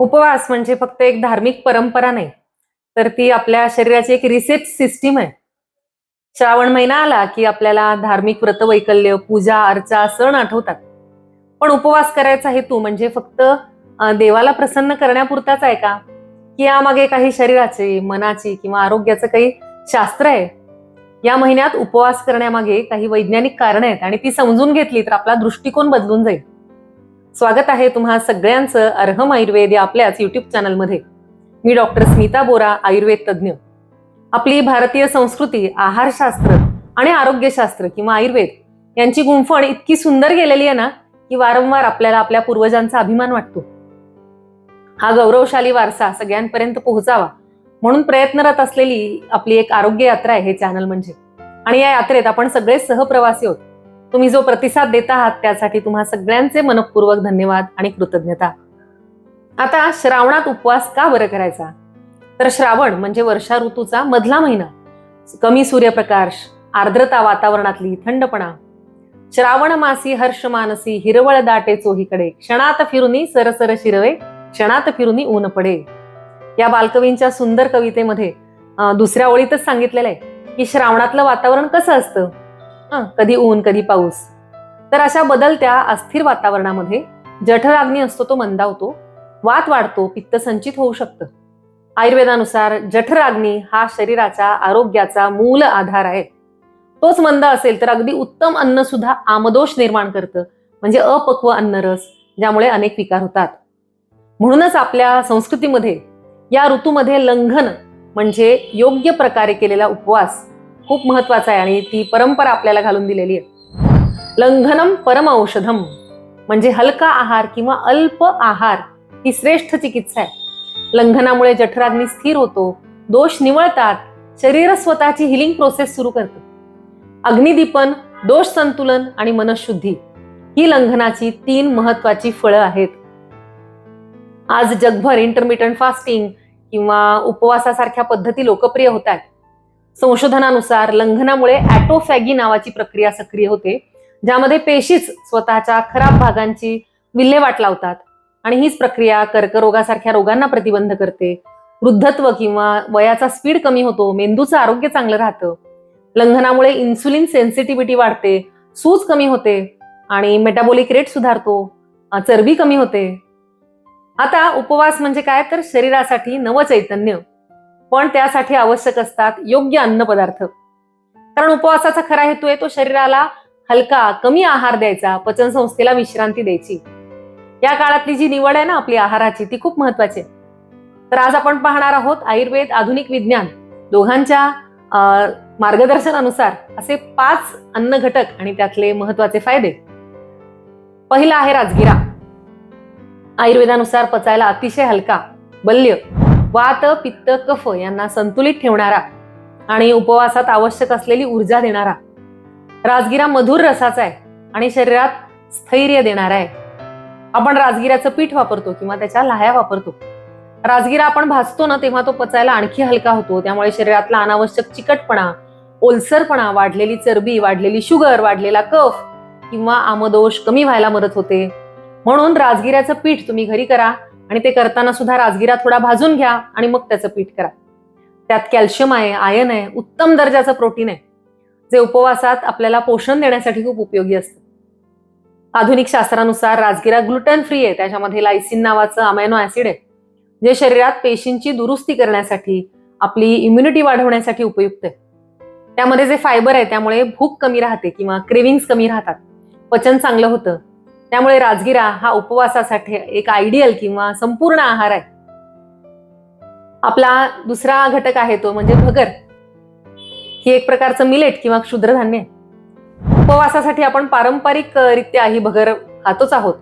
उपवास म्हणजे फक्त एक धार्मिक परंपरा नाही तर ती आपल्या शरीराची एक रिसेट सिस्टीम आहे. श्रावण महिना आला की आपल्याला धार्मिक व्रतवैकल्य पूजा अर्चा सण आठवतात. पण उपवास करायचा हेतू म्हणजे फक्त देवाला प्रसन्न करण्यापुरताच आहे का? की यामागे काही शरीराचे मनाची किंवा आरोग्याचं काही शास्त्र आहे? या महिन्यात उपवास करण्यामागे काही वैज्ञानिक कारण आहेत आणि ती समजून घेतली तर आपला दृष्टिकोन बदलून जाईल. स्वागत आहे तुम्हा सगळ्यांचं अर्हम आयुर्वेद या आपल्याच युट्यूब चॅनलमध्ये मी डॉक्टर स्मिता बोरा आयुर्वेद तज्ज्ञ. आपली भारतीय संस्कृती आहारशास्त्र आणि आरोग्यशास्त्र किंवा आयुर्वेद यांची गुंफण इतकी सुंदर गेलेली आहे ना की वारंवार आपल्याला आपल्या पूर्वजांचा अभिमान वाटतो. हा गौरवशाली वारसा सगळ्यांपर्यंत पोहोचावा म्हणून प्रयत्नरत असलेली आपली एक आरोग्य यात्रा आहे हे चॅनल म्हणजे. आणि या यात्रेत आपण सगळे सहप्रवासी आहोत. तुम्ही जो प्रतिसाद देत आहात त्यासाठी तुम्हा सगळ्यांचे मनपूर्वक धन्यवाद आणि कृतज्ञता. आता श्रावणात उपवास का बरं करायचा? तर श्रावण म्हणजे वर्षा ऋतूचा मधला महिना. कमी सूर्यप्रकाश आर्द्रता वातावरणातली थंडपणा. श्रावण मासी हर्ष मानसी हिरवळ दाटे चोहीकडे. क्षणात फिरुनी सरसर शिरवे क्षणात फिरुनी ऊन पडे. या बालकवींच्या सुंदर कवितेमध्ये दुसऱ्या ओळीतच सांगितलेलं आहे की श्रावणातलं वातावरण कसं असतं? कधी ऊन कधी पाऊस. तर अशा बदलत्या अस्थिर वातावरणामध्ये जठराग्नी असतो तो मंदावतो वात वाढतो पित्त संचित होऊ शकतं. आयुर्वेदानुसार जठराग्नी हा शरीराच्या आरोग्याचा मूल आधार आहे. तोच मंद असेल तर अगदी उत्तम अन्न सुद्धा आमदोष निर्माण करतं. म्हणजे अपक्व अन्नरस ज्यामुळे अनेक विकार होतात. म्हणूनच आपल्या संस्कृतीमध्ये या ऋतूमध्ये लंघन म्हणजे योग्य प्रकारे केलेला उपवास खूप महत्त्वाचा आहे आणि ती परंपरा आपल्याला घालून दिलेली आहे. लंघनम परम औषधम म्हणजे हलका आहार किंवा अल्प आहार ही श्रेष्ठ चिकित्सा आहे. लंघनामुळे जठराग्नी स्थिर होतो दोष निवळतात शरीर स्वतःची हिलिंग प्रोसेस सुरू करतं. अग्निदीपन दोष संतुलन आणि मनशुद्धी ही लंघनाची तीन महत्वाची फळं आहेत. आज जगभर इंटरमिटंट फास्टिंग किंवा उपवासासारख्या पद्धती लोकप्रिय होत आहेत. संशोधनानुसार लंघनामुळे ॲटोफॅगी नावाची प्रक्रिया सक्रिय होते ज्यामध्ये पेशीच स्वतःच्या खराब भागांची विल्हेवाट लावतात आणि हीच प्रक्रिया कर्करोगासारख्या रोगांना प्रतिबंध करते. वृद्धत्व किंवा वयाचा स्पीड कमी होतो मेंदूचं आरोग्य चांगलं राहतं. लंघनामुळे इन्सुलिन सेन्सिटिव्हिटी वाढते सूज कमी होते आणि मेटाबॉलिक रेट सुधारतो चरबी कमी होते. आता उपवास म्हणजे काय? तर शरीरासाठी नवचैतन्य. पण त्यासाठी आवश्यक असतात योग्य अन्न पदार्थ कारण उपवासाचा खरा हेतू आहे तो शरीराला हलका कमी आहार द्यायचा पचन संस्थेला विश्रांती द्यायची. या काळातली जी निवड आहे ना आपली आहाराची ती खूप महत्वाची आहे. तर आज आपण पाहणार आहोत आयुर्वेद आधुनिक विज्ञान दोघांच्या अं, मार्गदर्शनानुसार असे पाच अन्न घटक आणि त्यातले महत्त्वाचे फायदे. पहिला आहे राजगिरा. आयुर्वेदानुसार पचायला अतिशय हलका बल्य वात पित्त कफ यांना संतुलित ठेवणारा आणि उपवासात आवश्यक असलेली ऊर्जा देणारा. राजगिरा मधुर रसाचा आहे आणि शरीरात स्थैर्य देणारा आहे. आपण राजगिराचं पीठ वापरतो किंवा त्याच्या लाह्या वापरतो. राजगिरा आपण भाजतो ना तेव्हा तो पचायला आणखी हलका होतो. त्यामुळे शरीरातला अनावश्यक चिकटपणा ओलसरपणा वाढलेली चरबी वाढलेली शुगर वाढलेला कफ किंवा आमदोष कमी व्हायला मदत होते. म्हणून राजगिऱ्याचं पीठ तुम्ही घरी करा. आणि ते करताना सुद्धा राजगिरा थोडा भाजून घ्या आणि मग त्याचं पीठ करा. त्यात कॅल्शियम आहे आयन आहे उत्तम दर्जाचं प्रोटीन आहे. जे उपवासात आपल्याला पोषण देण्यासाठी खूप उपयोगी असतं. आधुनिक शास्त्रानुसार राजगिरा ग्लुटन फ्री आहे. त्याच्यामध्ये लायसिन नावाचं अमायनो ऍसिड आहे. जे शरीरात पेशींची दुरुस्ती करण्यासाठी आपली इम्युनिटी वाढवण्यासाठी उपयुक्त आहे. त्यामध्ये जे फायबर आहे त्यामुळे भूक कमी राहते किंवा क्रेविंग्स कमी राहतात. पचन चांगलं होतं. त्यामुळे राजगिरा हा उपवासासाठी एक आयडियल किंवा संपूर्ण आहार आहे. आपला दुसरा घटक आहे तो म्हणजे भगर. ही एक प्रकारचं मिलेट किंवा क्षुद्रधान्य आहे. उपवासासाठी आपण पारंपरिक रित्या ही भगर खातोच आहोत.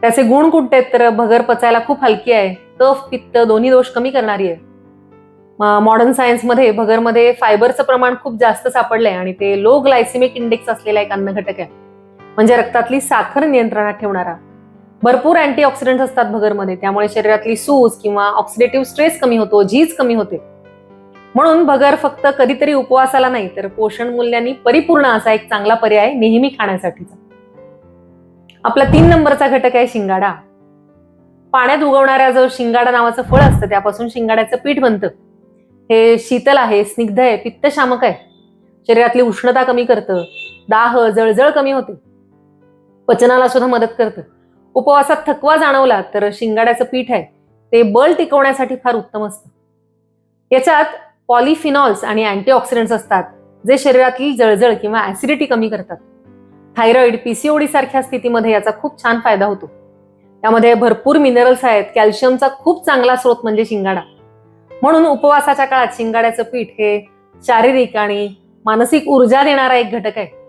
त्याचे गुण कुठे आहेत तर भगर पचायला खूप हलकी आहे. कफ पित्त दोन्ही दोष कमी करणारी आहे. मॉडर्न सायन्समध्ये भगरमध्ये फायबरचं प्रमाण खूप जास्त सापडलंय आणि ते लो ग्लायसिमिक इंडेक्स असलेला एक अन्न घटक आहे. म्हणजे रक्तातली साखर नियंत्रणात ठेवणारा. भरपूर अँटीऑक्सिडंट असतात भगरमध्ये. त्यामुळे शरीरातली सूज किंवा ऑक्सिडेटिव्ह स्ट्रेस कमी होतो झीज कमी होते. म्हणून भगर फक्त कधीतरी उपवासाला नाही तर पोषण मूल्यांनी परिपूर्ण असा एक चांगला पर्याय नेहमी खाण्यासाठीचा. आपला तीन नंबरचा घटक आहे शिंगाडा. पाण्यात उगवणाऱ्या जो शिंगाडा नावाचं फळ असतं त्यापासून शिंगाड्याचं पीठ बनतं. हे शीतल आहे स्निग्ध आहे पित्तशामक आहे. शरीरातली उष्णता कमी करतं. दाह जळजळ कमी होते. पचनाला सुद्धा मदत करतं. उपवासात थकवा जाणवला तर शिंगाड्याचं पीठ आहे ते बल टिकवण्यासाठी फार उत्तम असतं. याच्यात पॉलिफिनॉल्स आणि अँटीऑक्सिडंट्स असतात जे शरीरातली जळजळ किंवा ऍसिडिटी कमी करतात. थायरॉइड पीसीओडी सारख्या स्थितीमध्ये याचा खूप छान फायदा होतो. त्यामध्ये भरपूर मिनरल्स आहेत कॅल्शियमचा खूप चांगला स्रोत म्हणजे शिंगाडा. म्हणून उपवासाच्या काळात शिंगाड्याचं पीठ हे शारीरिक आणि मानसिक ऊर्जा देणारा एक घटक आहे.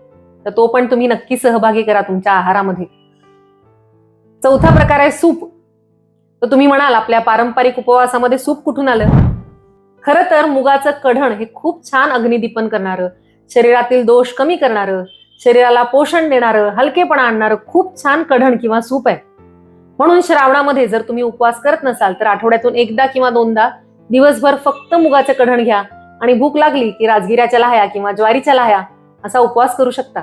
तर तो पण तुम्ही नक्की सहभागी करा तुमच्या आहारामध्ये. चौथा प्रकार आहे सूप. तर तुम्ही म्हणाल आपल्या पारंपरिक उपवासामध्ये सूप कुठून आलं? खर तर मुगाचं कढण हे खूप छान अग्निदीपन करणारं शरीरातील दोष कमी करणारं शरीराला पोषण देणारं हलकेपणा आणणारं खूप छान कढण किंवा सूप आहे. म्हणून श्रावणामध्ये जर तुम्ही उपवास करत नसाल तर आठवड्यातून एकदा किंवा दोनदा दिवसभर फक्त मुगाचं कढण घ्या. आणि भूक लागली की राजगिऱ्याच्या लाह्या किंवा ज्वारीच्या लाह्या असा उपवास करू शकता.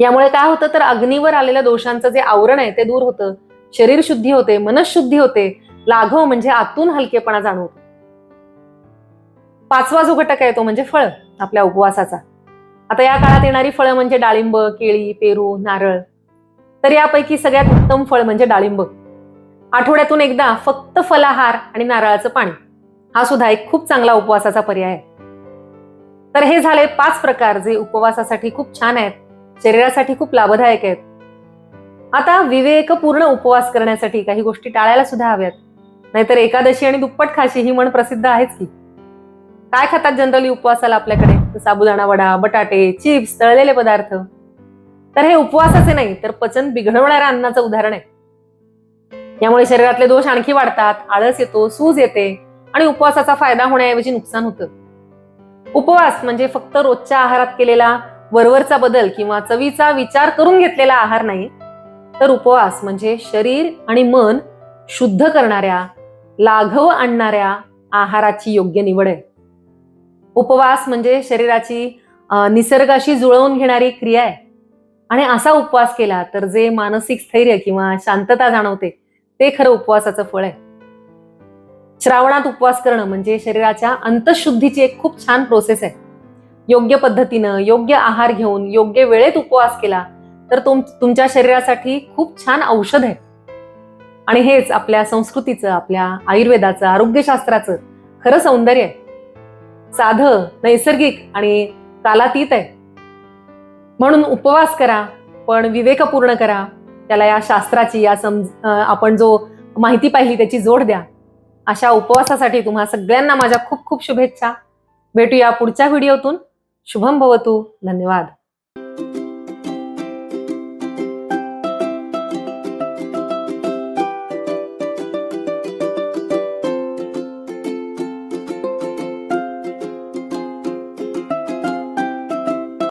यामुळे काय होतं तर अग्नीवर आलेल्या दोषांचं जे आवरण आहे ते दूर होतं. शरीर शुद्धी होते मनशुद्धी होते. लाघव म्हणजे आतून हलकेपणा जाणवतो. पाचवा जो घटक आहे तो म्हणजे फळ आपल्या उपवासाचा. आता या काळात येणारी फळं म्हणजे डाळिंब केळी पेरू नारळ. तर यापैकी सगळ्यात उत्तम फळ म्हणजे डाळिंब. आठवड्यातून एकदा फक्त फलाहार आणि नारळाचं पाणी. हा सुद्धा एक खूप चांगला उपवासाचा पर्याय आहे. तर हे झाले पाच प्रकार जे उपवासासाठी खूप छान आहेत. शरीरासाठी खूप लाभदायक आहेत. आता विवेकपूर्ण उपवास करण्यासाठी काही गोष्टी टाळायला सुद्धा हव्यात. नाहीतर एकादशी आणि दुप्पट खाशी ही म्हण प्रसिद्ध आहेच की. काय खातात जनरली उपवासाला आपल्याकडे? साबुदाणा वडा बटाटे चिप्स तळलेले पदार्थ. तर हे उपवासाचे नाही तर पचन बिघडवणाऱ्या अन्नाचं उदाहरण आहे. यामुळे शरीरातले दोष आणखी वाढतात आळस येतो सूज येते आणि उपवासाचा फायदा होण्याऐवजी नुकसान होतं. उपवास म्हणजे फक्त रोजच्या आहारात केलेला वरवरचा बदल किंवा चवीचा विचार करून घेतलेला आहार नाही तर उपवास म्हणजे शरीर आणि मन शुद्ध करणाऱ्या लाघव आणणाऱ्या आहाराची योग्य निवड आहे. उपवास म्हणजे शरीराची निसर्गाशी जुळवून घेणारी क्रिया आहे. आणि असा उपवास केला तर जे मानसिक स्थैर्य किंवा शांतता जाणवते ते खरं उपवासाचं फळ आहे. श्रावणात उपवास करणं म्हणजे शरीराच्या अंतशुद्धीची एक खूप छान प्रोसेस आहे. योग्य पद्धतीनं योग्य आहार घेऊन योग्य वेळेत उपवास केला तर तुम तुमच्या शरीरासाठी खूप छान औषध आहे. आणि हेच आपल्या संस्कृतीचं आपल्या आयुर्वेदाचं आरोग्यशास्त्राचं खरं सौंदर्य आहे. साधं नैसर्गिक आणि कालातीत आहे. म्हणून उपवास करा पण विवेकपूर्ण करा. त्याला या शास्त्राची या सम आपण जो माहिती पाहिली त्याची जोड द्या. अशा उपवासासाठी तुम्हा सगळ्यांना माझ्या खूप खूप शुभेच्छा. भेटूया पुढच्या व्हिडिओतून. शुभम भवतू. धन्यवाद.